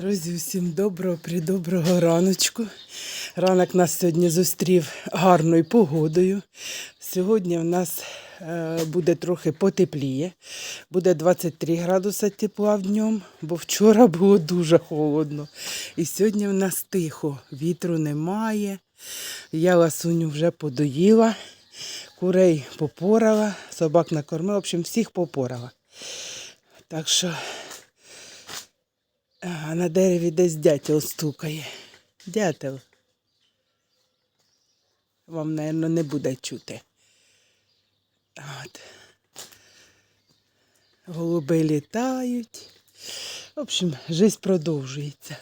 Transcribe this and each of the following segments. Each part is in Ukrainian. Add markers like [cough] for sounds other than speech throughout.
Друзі, всім доброго, придоброго раночку. Ранок нас сьогодні зустрів гарною погодою. Сьогодні в нас е, буде трохи потепліє. Буде 23 градуси тепла в днем, бо вчора було дуже холодно. І сьогодні в нас тихо, вітру немає. Я ласуню вже подоїла, курей попорала, собак накормила, в общем, всіх попорала. Так що а на дереві десь дятел стукає. Дятел. Вам, мабуть, не буде чути. От. Голуби літають. В общем, життя продовжується.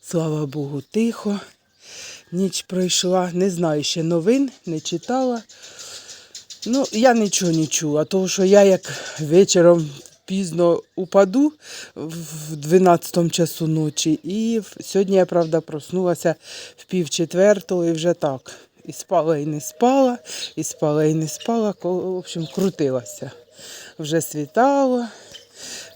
Слава Богу, тихо. Ніч пройшла. Не знаю ще новин, не читала. Ну, я нічого не чула, тому що я як вечором пізно упаду в 12 часу ночі. І сьогодні я, правда, проснулася в пів четвертого і вже так. І спала, і не спала, і спала, і не спала. В общем, крутилася. Вже світало.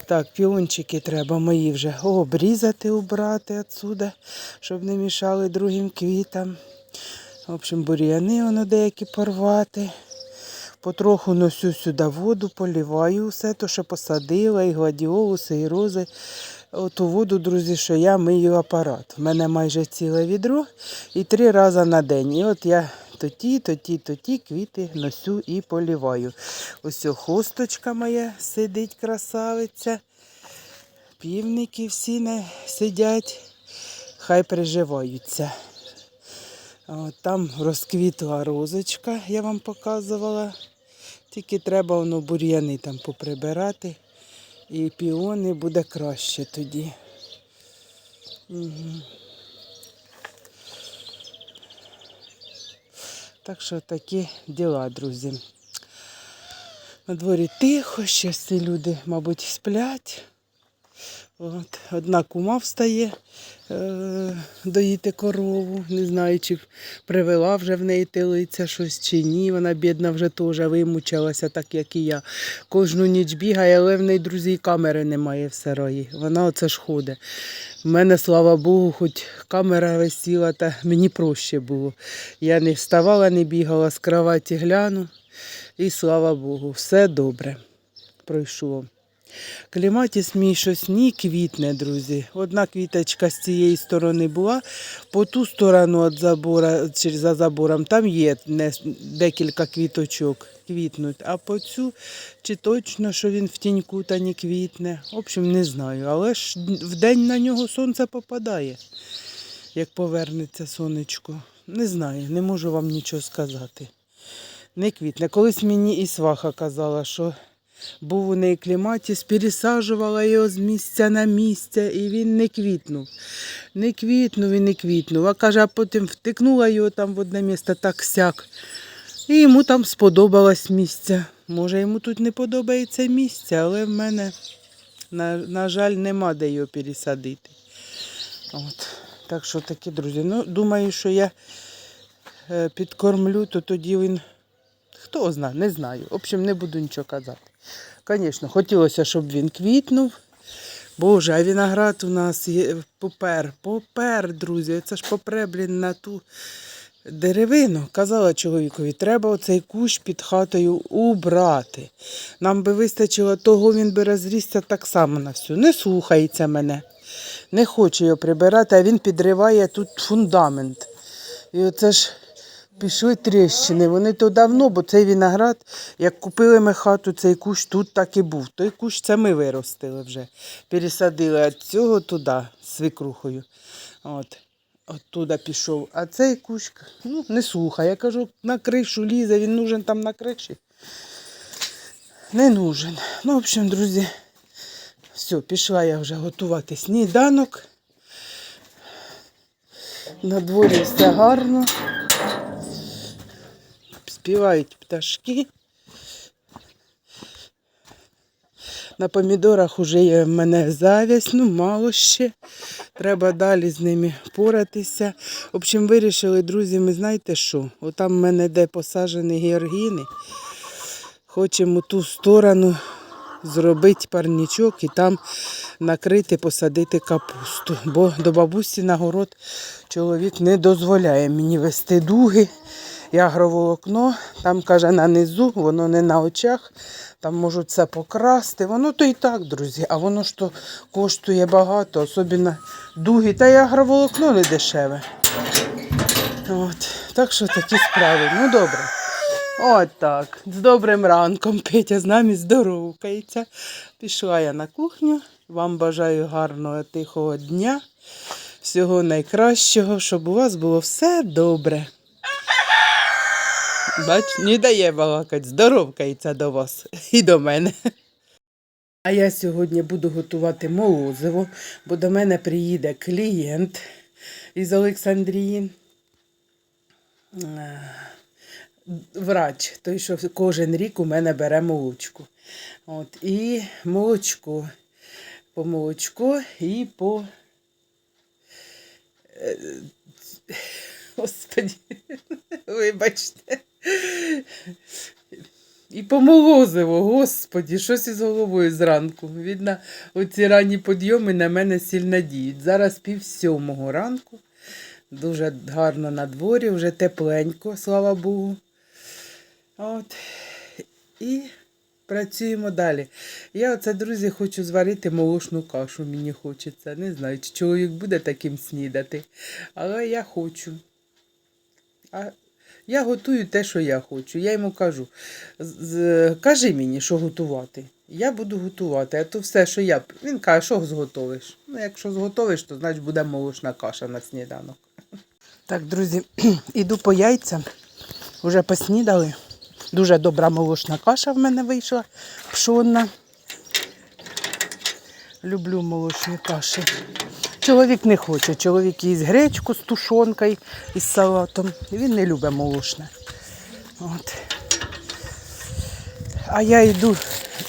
Так, піончики треба мої вже обрізати, убрати відсюди, щоб не мішали другим квітам. В общем, бур'яни воно деякі порвати. Потроху носю сюди воду, поліваю все, то, що посадила, і гладіолуси, і рози. Оту воду, друзі, що я мию апарат. У мене майже ціле відро і три рази на день. І от я то ті, то ті, то ті квіти носю і поліваю. Ось хусточка моя сидить, красавиця. Півники всі не сидять, хай приживаються. От, там розквітла розочка, я вам показувала. Тільки треба воно бур'яни там поприбирати. І піони буде краще тоді. Так що такі діла, друзі. На дворі тихо, ще всі люди, мабуть, сплять. От, одна кума встає е, доїти корову. Не знаю, чи привела вже в неї телиця щось чи ні. Вона бідна вже теж вимучилася, так як і я. Кожну ніч бігає, але в неї, друзі, камери немає в сараї. Вона оце ж ходить. У мене, слава Богу, хоч камера висіла, та мені проще було. Я не вставала, не бігала з кроваті, гляну. І слава Богу, все добре пройшло. Кліматіс мій щось ні квітне, друзі. Одна квіточка з цієї сторони була, по ту сторону від забора, за забором, там є декілька квіточок квітнуть. А по цю, чи точно, що він в тіньку та не квітне. В общем, не знаю. Але ж в день на нього сонце попадає, як повернеться сонечко. Не знаю, не можу вам нічого сказати. Не квітне. Колись мені і сваха казала, що був у неї кліматіс, пересаджувала його з місця на місце, і він не квітнув. Не квітнув і не квітнув. А каже, а потім втикнула його там в одне місце так сяк. І йому там сподобалось місце. Може, йому тут не подобається місце, але в мене, на, на жаль, нема де його пересадити. От. Так що такі, друзі. Ну, думаю, що я е, підкормлю, то тоді він. Хто знає, не знаю. В общем, не буду нічого казати. Звісно, хотілося, щоб він квітнув. Боже, а виноград у нас є попер, попер, друзі. Це ж попре, блін, на ту деревину. Казала чоловікові, треба оцей кущ під хатою убрати. Нам би вистачило того, він би розрісся так само на всю. Не слухається мене. Не хоче його прибирати, а він підриває тут фундамент. І оце ж пішли тріщини. Вони то давно, бо цей виноград, як купили ми хату, цей кущ тут так і був. Той кущ це ми виростили вже. Пересадили від цього туди з свекрухою. От. Оттуда пішов. А цей кущ ну, не слухає. Я кажу, на кришу лізе, він нужен там на криші. Не нужен. Ну, в общем, друзі, все, пішла я вже готувати сніданок. На дворі все гарно. Співають пташки. На помідорах вже є в мене зав'язь, ну мало ще. Треба далі з ними поратися. В общем, вирішили, друзі, ми знаєте що? Отам в мене де посаджені георгіни. Хочемо ту сторону зробити парнічок і там накрити, посадити капусту. Бо до бабусі на город чоловік не дозволяє мені вести дуги і агроволокно. Там, каже, на низу, воно не на очах, там можуть це покрасти. Воно то і так, друзі, а воно ж то коштує багато, особливо дуги. Та й агроволокно не дешеве. От. Так що такі справи. Ну добре. От так. З добрим ранком Петя з нами здоровкається. Пішла я на кухню. Вам бажаю гарного тихого дня. Всього найкращого, щоб у вас було все добре. Бач, не дає балакать, здоровкається до вас і до мене. А я сьогодні буду готувати молозиво, бо до мене приїде клієнт із Олександрії. Е, Врач, той, що кожен рік у мене бере молочку. От, і молочко. По молочко і по. е, Господі, [laughs] вибачте. І по молозиво, господі, щось із головою зранку. Видно, оці ранні підйоми на мене сильно діють. Зараз пів сьомого ранку. Дуже гарно на дворі, вже тепленько, слава Богу. От. І працюємо далі. Я оце, друзі, хочу зварити молочну кашу, мені хочеться. Не знаю, чи чоловік буде таким снідати. Але я хочу. А я готую те, що я хочу. Я йому кажу, кажи мені, що готувати. Я буду готувати, а то все, що я. Він каже, що зготовиш. Ну, якщо зготовиш, то значить буде молочна каша на сніданок. Так, друзі, [clears throat] іду по яйцям. Уже поснідали. Дуже добра молочна каша в мене вийшла пшонна. Люблю молочні каші. Чоловік не хоче. Чоловік їсть гречку з тушонкою і з салатом. Він не любить молочне. От. А я йду.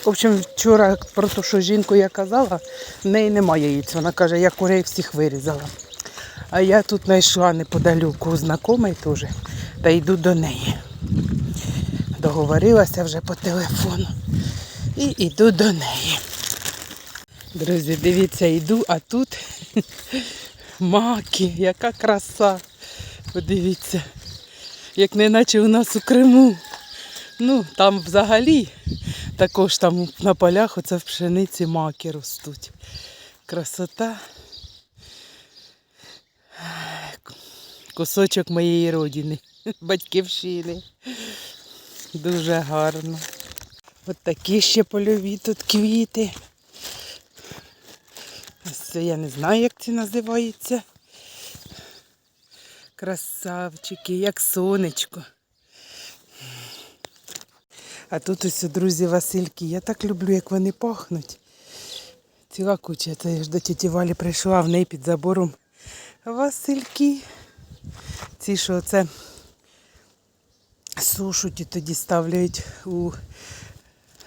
В общем, вчора про те, що жінку я казала, в неї немає яєць. Вона каже, я курей всіх вирізала. А я тут знайшла неподаліку у знайомої теж, та йду до неї. Договорилася вже по телефону. І йду до неї. Друзі, дивіться, йду, а тут [laughs] маки, яка краса. Подивіться, як не наче у нас у Криму. Ну, там взагалі також там на полях оце в пшениці маки ростуть. Красота. Кусочок моєї родини, [laughs] батьківщини. Дуже гарно. От такі ще польові тут квіти. Ось це я не знаю, як це називається. Красавчики, як сонечко. А тут ось, друзі, Васильки. Я так люблю, як вони пахнуть. Ціла куча. Це я ж до тіті Валі прийшла, в неї під забором Васильки. Ці, що це сушуть і тоді ставляють у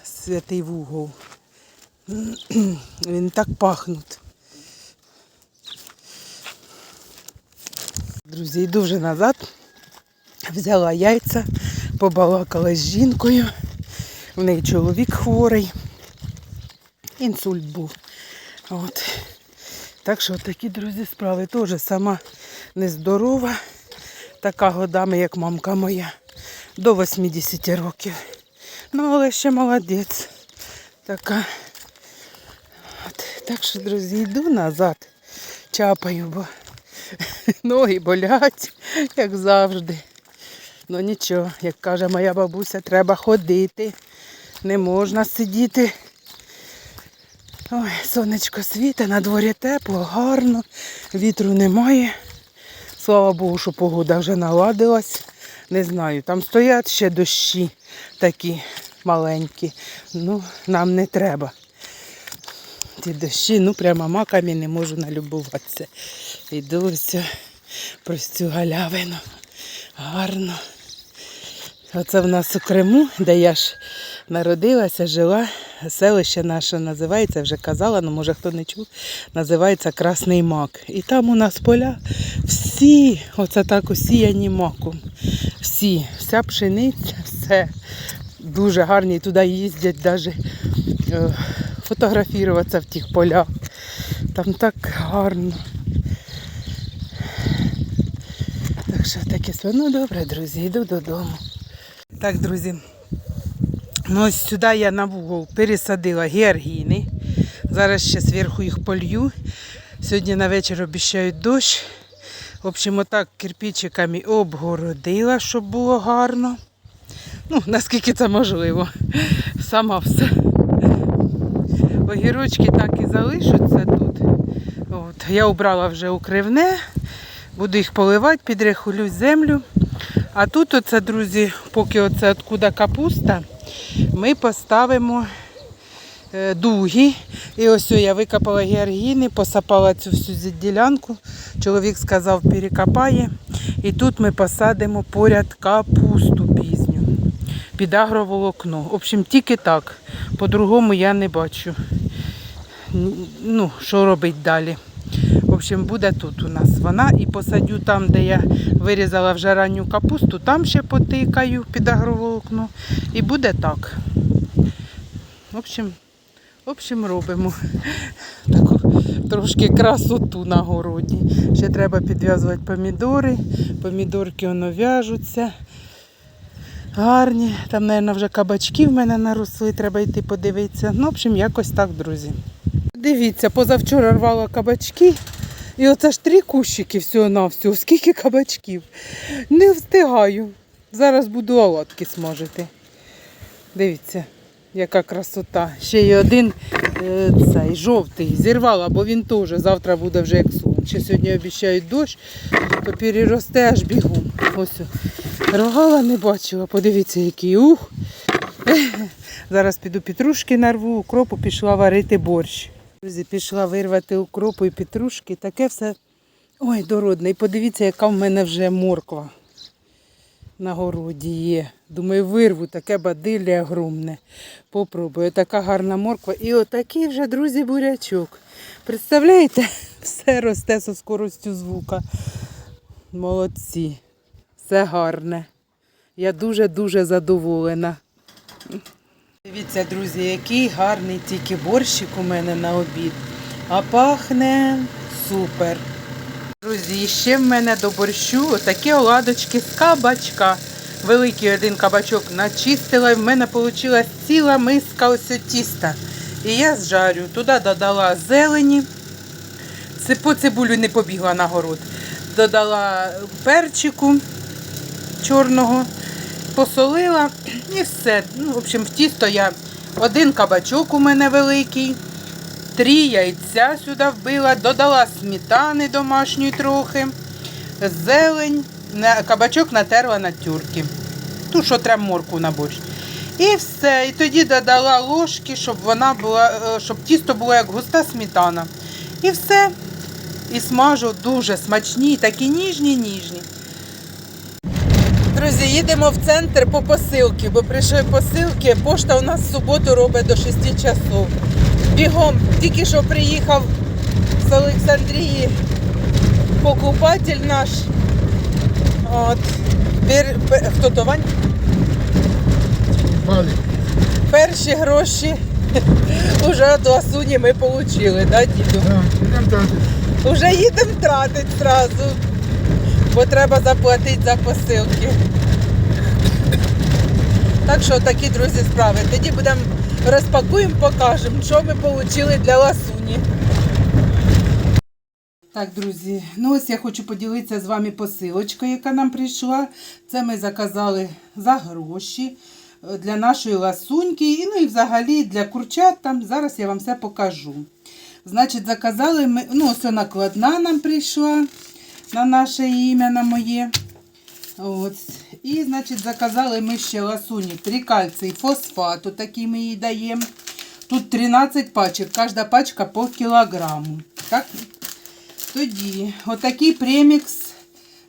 святий вугол. Він так пахнуть. Друзі, йду вже назад. Взяла яйця, побалакала з жінкою. В неї чоловік хворий. Інсульт був. От. Так що такі, друзі, справи теж сама нездорова, така годами, як мамка моя, до 80 років. Ну, але ще молодець. Така. От. Так що, друзі, йду назад, чапаю, бо [laughs] ноги болять, як завжди. Ну нічого, як каже моя бабуся, треба ходити. Не можна сидіти. Ой, сонечко світе, на дворі тепло, гарно, вітру немає. Слава Богу, що погода вже наладилась. Не знаю, там стоять ще дощі такі маленькі. Ну, нам не треба. Ті дощі, ну прямо маками не можу налюбуватися. Йду ось про цю галявину. Гарно. Оце в нас у Криму, де я ж народилася, жила. Селище наше називається, вже казала, але може хто не чув, називається Красний Мак. І там у нас поля всі, оце так осіяні маком. Всі, вся пшениця, все дуже гарні. Туди їздять навіть е, фотографуватися в тих полях. Там так гарно. Так що таке. Ну добре, друзі, йду додому. Так, друзі. Ну ось сюди я на вугол пересадила георгіни. Зараз ще зверху їх полью. Сьогодні на вечір обіцяють дощ. В общем, отак кирпичиками обгородила, щоб було гарно. Ну, наскільки це можливо. Сама все. Огірочки так і залишаться тут. От. Я обрала вже укривне, буду їх поливати, підрехулю землю. А тут, оце, друзі, поки оце откуда капуста, ми поставимо е, дуги. І ось я викопала георгіни, посапала цю всю ділянку. Чоловік сказав, перекопає. І тут ми посадимо поряд капусту пізню під агроволокно. В общем, тільки так. По-другому я не бачу. Ну, що робить далі. Общем, буде тут у нас вона. І посадю там, де я вирізала вже ранню капусту, там ще потикаю під агроволокно. І буде так. В общем, в общем, робимо таку трошки красоту на городі. Ще треба підв'язувати помідори. Помідорки воно в'яжуться. Гарні. Там, мабуть, вже кабачки в мене наросли, треба йти подивитися. Ну, в общем, якось так, друзі. Дивіться, позавчора рвала кабачки. І оце ж три кущики всього на всього. Скільки кабачків. Не встигаю. Зараз буду оладки смажити. Дивіться, яка красота. Ще й один е, цей жовтий зірвала, бо він теж завтра буде вже як сон. Ще сьогодні обіцяють дощ, то переросте аж бігом. Ось. Рогала не бачила, подивіться, який ух. Зараз піду петрушки нарву, укропу пішла варити борщ. Друзі, пішла вирвати укропу і петрушки. Таке все ой, дородне. І подивіться, яка в мене вже морква на городі є. Думаю, вирву таке бадилля огромне. Попробую. Така гарна морква. І отакий вже, друзі, бурячок. Представляєте, [laughs] все росте зі скоростю звука. Молодці. Все гарне. Я дуже-дуже задоволена. Дивіться, друзі, який гарний тільки борщик у мене на обід. А пахне супер. Друзі, ще в мене до борщу отакі оладочки з кабачка. Великий один кабачок начистила, і в мене вийшла ціла миска ось тіста. І я зжарю. Туди додала зелені. По цибулю не побігла на город. Додала перчику чорного, посолила і все. Ну, в общем, в тісто я один кабачок у мене великий, три яйця сюди вбила, додала сметани домашньої трохи, зелень, кабачок натерла на тюрки. Ту, що треба морку на борщ. І все. І тоді додала ложки, щоб вона була, е, щоб тісто було як густа сметана. І все. І смажу дуже смачні, такі ніжні, ніжні. Друзі, їдемо в центр по посилки, бо прийшли посилки. Пошта у нас в суботу робить до 6 часов. Бігом, тільки що приїхав з Олександрії покупатель наш. От. Хто то Вань? Малі. Перші гроші [laughs] вже від Ласуні ми отримали, да, діду? Да, ідемо дати. Уже їдемо тратити одразу, бо треба заплатити за посилки. Так що такі, друзі, справи. Тоді будемо розпакуємо, покажемо, що ми отримали для ласуні. Так, друзі, ну ось я хочу поділитися з вами посилочкою, яка нам прийшла. Це ми заказали за гроші е, для нашої ласуньки. І, ну і взагалі для курчат там. Зараз я вам все покажу. Значить, заказали ми, ну, ось накладна нам прийшла на наше ім'я, на моє. От. І, значить, заказали ми ще ласуні трикальций фосфату, такий ми їй даємо. Тут 13 пачок, кожна пачка по кілограму. Так? Тоді отакий премікс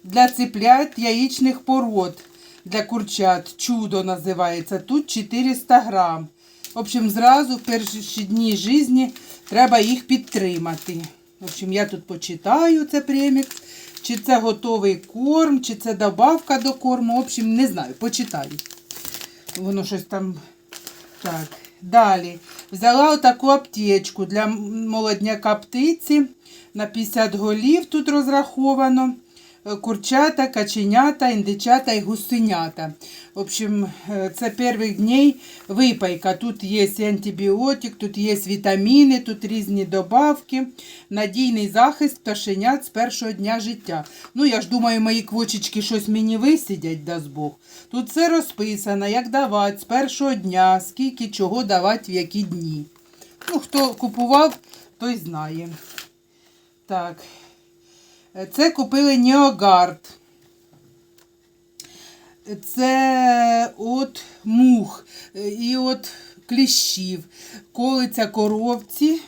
для цыплят яєчних пород для курчат. Чудо називається. Тут 400 грам. В общем, зразу в перші дні житті треба їх підтримати. В общем, я тут почитаю це премікс. Чи це готовий корм, чи це добавка до корму. В общем, не знаю, почитаю. Воно щось там. Так. Далі. Взяла отаку аптечку для молодняка птиці. На 50 голів тут розраховано. Е, Курчата, каченята, індичата і гусенята. В общем, е, це перших днів випайка. Тут є антибіотик, тут є вітаміни, тут різні добавки. Надійний захист пташенят з першого дня життя. Ну, я ж думаю, мої квочечки щось мені висидять, дасть Бог. Тут все розписано, як давати з першого дня, скільки чого давати в які дні. Ну, хто купував, той знає. Так. Це купили Неогард. Це от мух і от кліщів. Колиться коровці.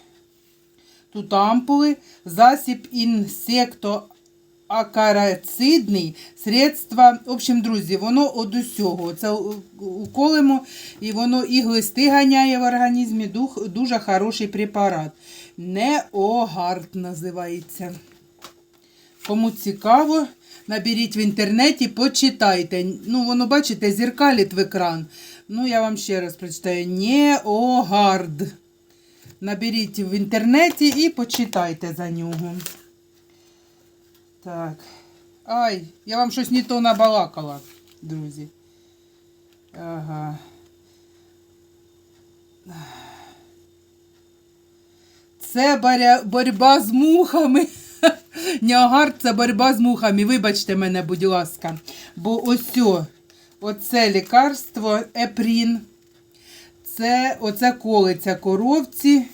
Тут ампули, засіб інсекто акарацидний, средства. В общем, друзі, воно од усього. Це уколимо, і воно і глисти ганяє в організмі. Дуже хороший препарат. Неогард називається. Кому цікаво, наберіть в інтернеті, почитайте. Ну, воно, бачите, зеркалить в екран. Ну, я вам ще раз прочитаю. Неогард. Наберіть в інтернеті і почитайте за нього. Так. Ай, я вам щось не то набалакала, друзі. Ага. Це боря... боротьба з мухами. Неогард це боротьба з мухами. Вибачте мене, будь ласка. Бо ось оце лікарство Епрін. Це оце колиця коровці.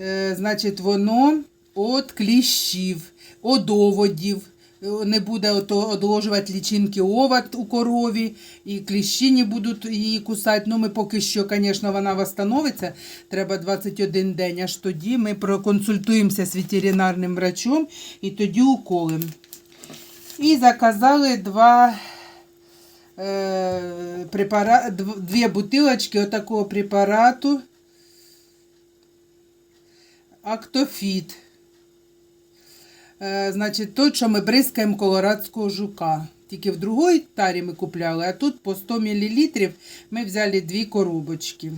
Е, значить, воно від кліщів, одоводів. оводів. Не буде одложувати лічинки овод у корові, і кліщі не будуть її кусати. Ну, ми поки що, звісно, вона восстановиться. Треба 21 день. Аж тоді ми проконсультуємося з ветеринарним врачом і тоді уколимо. І заказали два е, препара... дві бутилочки отакого препарату. Актофіт. Е, значить, той, що ми бризкаємо колорадського жука. Тільки в другій тарі ми купляли, а тут по 100 мл ми взяли дві коробочки.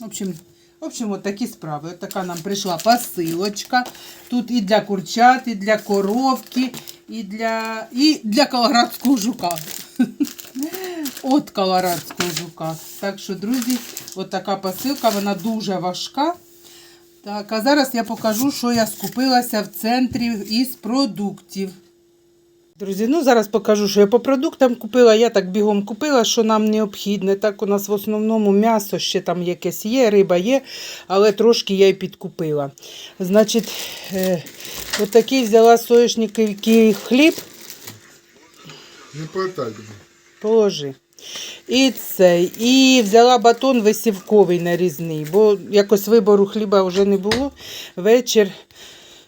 В общем, в общем, от такі справи. От така нам прийшла посилочка. Тут і для курчат, і для коровки, і для, і для колорадського жука. [laughs] От колорадського жука. Так що, друзі, от така посилка, вона дуже важка. Так, а зараз я покажу, що я скупилася в центрі із продуктів. Друзі, ну зараз покажу, що я по продуктам купила. Я так бігом купила, що нам необхідне. Так у нас в основному м'ясо ще там якесь є, риба є, але трошки я й підкупила. Значить, е, отакий взяла соєшниковий хліб, Не потай положи. І цей. І взяла батон висівковий нарізний, бо якось вибору хліба вже не було. Вечір.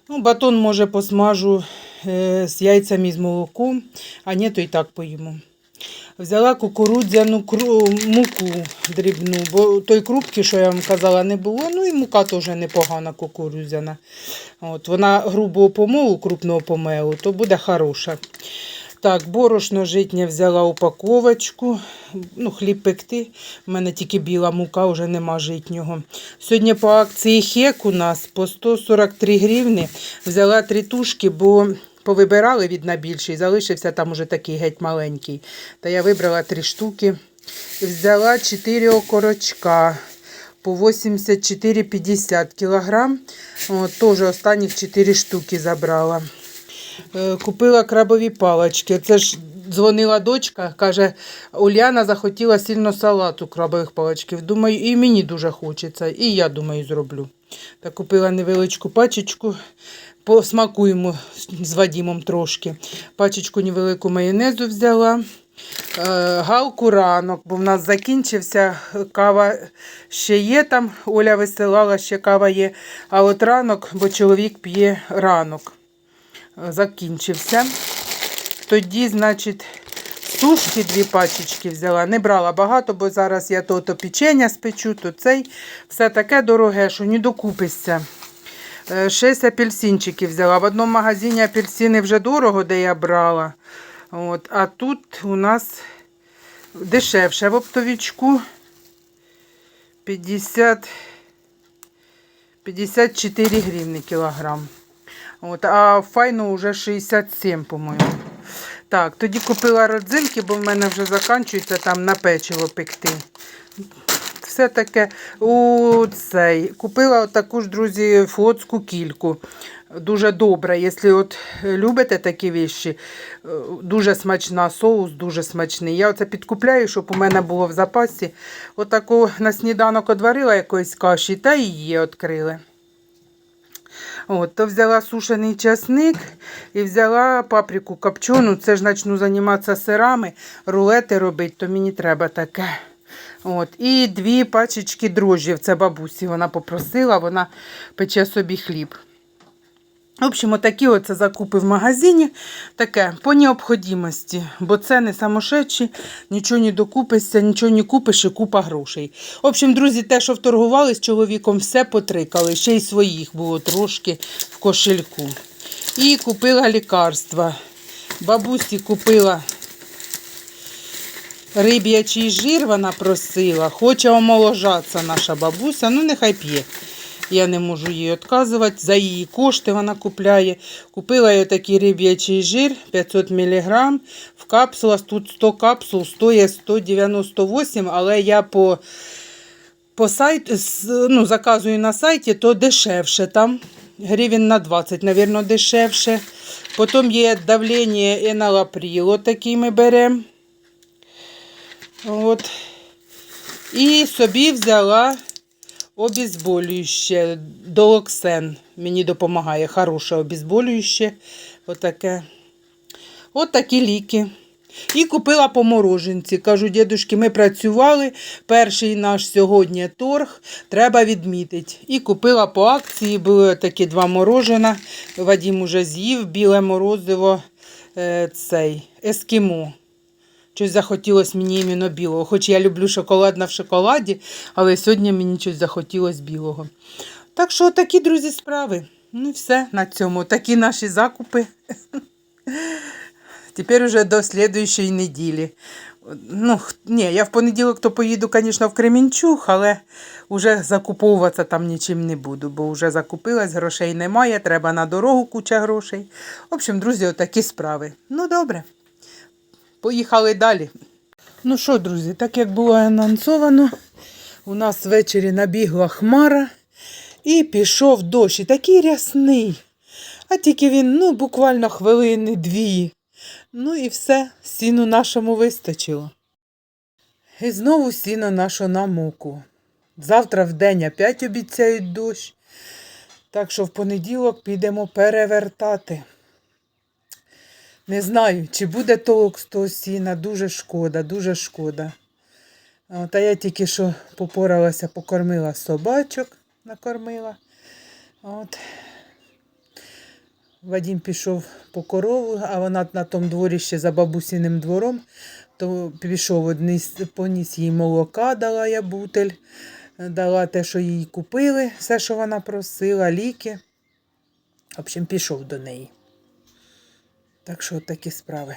Ну, батон, може, посмажу е, з яйцями з молоком, а ні, то і так поїмо. Взяла кукурудзяну кру- муку дрібну, бо той крупки, що я вам казала, не було. Ну і мука теж непогана кукурудзяна. От, вона грубого помолу, крупного помелу, то буде хороша. Так, борошно житнє взяла упаковочку. Ну, хліб пекти. У мене тільки біла мука, вже нема житнього. Сьогодні по акції хек у нас по 143 гривні. Взяла три тушки, бо повибирали від набільший. Залишився там уже такий геть маленький. Та я вибрала три штуки. Взяла 4 окорочка по 84,50 кілограм. От, Теж останніх 4 штуки забрала. Е, Купила крабові палочки. Це ж дзвонила дочка, каже, Уляна захотіла сильно салату крабових палочків. Думаю, і мені дуже хочеться, і я думаю, зроблю. Та купила невеличку пачечку, посмакуємо з- Вадімом трошки. Пачечку невелику майонезу взяла. Е, Галку ранок, бо в нас закінчився кава ще є там. Оля висилала, ще кава є. А от ранок, бо чоловік п'є ранок закінчився. Тоді, значить, сушки дві пачечки взяла. Не брала багато, бо зараз я то, то печення спечу, то цей. Все таке дороге, що не докупишся. Е, Шесть апельсинчиків взяла. В одному магазині апельсини вже дорого, де я брала. От, а тут у нас дешевше в оптовічку. 50, 54 гривни кілограм. От, а файно вже 67, по-моєму. Так, тоді купила родзинки, бо в мене вже закінчується там на печиво пекти. Все таке у цей. Купила таку ж, друзі, флотську кільку. Дуже добра. Якщо от любите такі віші, е, дуже смачна соус, дуже смачний. Я оце підкупляю, щоб у мене було в запасі. Отаку на сніданок одварила якоїсь каші та її відкрили. От, то взяла сушений часник і взяла паприку копчену. Це ж почну займатися сирами, рулети робити, то мені треба таке. От, і дві пачечки дрожжів. Це бабусі. Вона попросила, вона пече собі хліб. В общем, отакі оце закупи в магазині. Таке по необхідності, бо це не самошедші, нічого не докупишся, нічого не купиш і купа грошей. В общем, друзі, те, що вторгували з чоловіком, все потрикали. Ще й своїх було трошки в кошельку. І купила лікарства. Бабусі купила риб'ячий жир, вона просила. Хоче омоложатися наша бабуся, ну нехай п'є. Я не можу їй відказувати. За її кошти вона купляє. Купила я такий риб'ячий жир 500 мг в капсулах. Тут 100 капсул, стоїть 198, але я по, по сайт, ну, заказую на сайті, то дешевше там. Гривень на 20, мабуть, дешевше. Потім є давлення еналапріло, такий ми беремо. От. І собі взяла обезболююче, долоксен. Мені допомагає хороше обезболююче. Отаке. От такі ліки. І купила по мороженці. Кажу, дідушки, ми працювали. Перший наш сьогодні торг, треба відмітити. І купила по акції, були такі два морожена. Вадім уже з'їв, біле морозиво, е, цей, ескімо. Щось захотілося мені іменно білого. Хоч я люблю шоколадне в шоколаді, але сьогодні мені щось захотілося білого. Так що такі, друзі, справи. Ну і все на цьому. Такі наші закупи. [laughs] Тепер уже до слідуючої неділі. Ну, ні, я в понеділок то поїду, звісно, в Кремінчуг, але вже закуповуватися там нічим не буду, бо вже закупилась, грошей немає, треба на дорогу куча грошей. В общем, друзі, отакі справи. Ну, добре. Поїхали далі. Ну що, друзі, так як було анонсовано, у нас ввечері набігла хмара і пішов дощ. І такий рясний. А тільки він, ну, буквально хвилини дві. Ну і все, сіну нашому вистачило. І знову сіно наше на муку. Завтра в день опять обіцяють дощ. Так що в понеділок підемо перевертати. Не знаю, чи буде толк з того сіна. Дуже шкода, дуже шкода. Та я тільки що попоралася, покормила собачок, накормила. От. Вадім пішов по корову, а вона на тому дворі ще за бабусіним двором, то пішов одніс, поніс їй молока, дала я бутель, дала те, що їй купили, все, що вона просила, ліки. В общем, пішов до неї. Так що такі справи.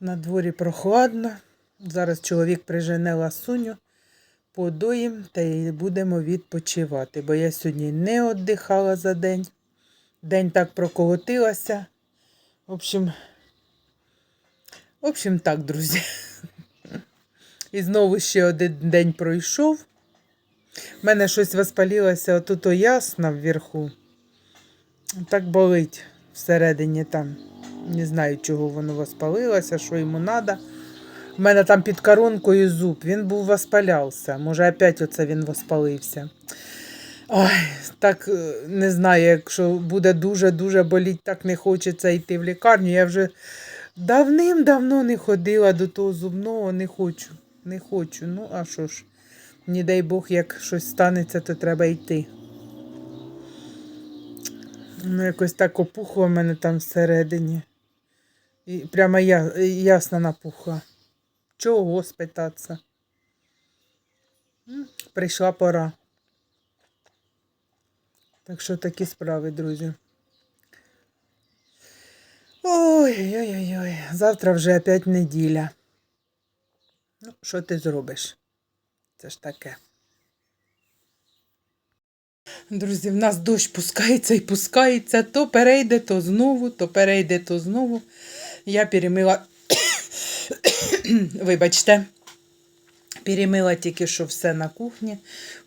На дворі прохладно. Зараз чоловік прижене ласуню, подоїм та й будемо відпочивати, бо я сьогодні не віддихала за день. День так проколотилася. В общем, в общем, так, друзі. [laughs] І знову ще один день пройшов. У мене щось воспалилося отут ясно вверху. Так болить всередині там. Не знаю, чого воно воспалилося, що йому треба. У мене там під коронкою зуб, він був воспалявся. Може, опять оце він воспалився. Ой, так е, не знаю, якщо буде дуже-дуже боліть, так не хочеться йти в лікарню. Я вже давним-давно не ходила до того зубного, не хочу. Не хочу. Ну, а що ж, не дай Бог, як щось станеться, то треба йти. Ну, якось так опухло в мене там всередині. І прямо я, ясно напухла. Чого спитатися? Прийшла пора. Так що такі справи, друзі. Ой-ой-ой-ой. Завтра вже опять неділя. Ну, що ти зробиш? Це ж таке. Друзі, в нас дощ пускається і пускається, то перейде, то знову, то перейде, то знову. Я перемила, [coughs] вибачте, перемила тільки що все на кухні,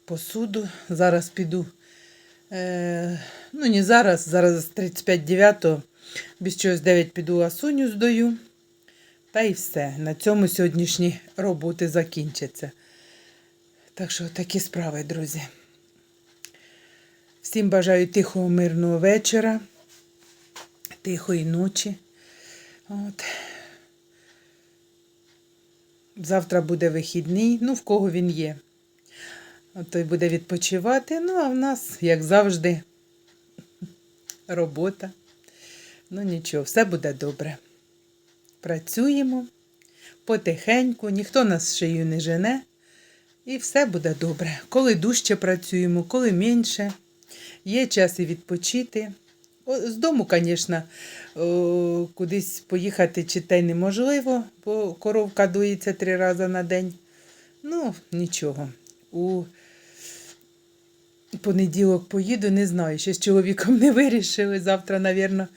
посуду. Зараз піду. Е, ну, не зараз, зараз 35-9, без чогось 9 піду ласуню здаю. Та й все. На цьому сьогоднішні роботи закінчаться. Так що такі справи, друзі. Всім бажаю тихого, мирного вечора, тихої ночі. От. Завтра буде вихідний, ну, в кого він є. От той буде відпочивати. Ну, а в нас, як завжди, робота. Ну нічого, все буде добре. Працюємо потихеньку, ніхто нас шию не жене, і все буде добре. Коли дужче працюємо, коли менше, є час і відпочити. З дому, звісно, кудись поїхати чи те неможливо, бо коровка доїться три рази на день. Ну, нічого. У понеділок поїду, не знаю, ще з чоловіком не вирішили. Завтра, мабуть,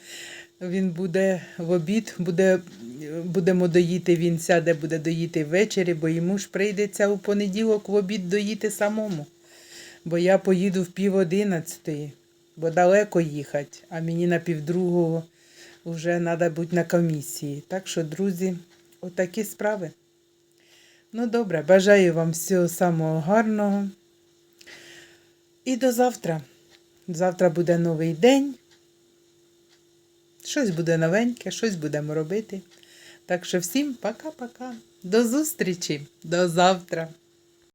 він буде в обід, буде, будемо доїти, він сяде, буде доїти ввечері, бо йому ж прийдеться у понеділок в обід доїти самому. Бо я поїду в пів одинадцятої, бо далеко їхати, а мені на півдругого вже треба бути на комісії. Так що, друзі, отакі справи. Ну, добре, бажаю вам всього самого гарного. І до завтра. Завтра буде новий день. Щось буде новеньке, щось будемо робити. Так що всім пока-пока. До зустрічі, до завтра.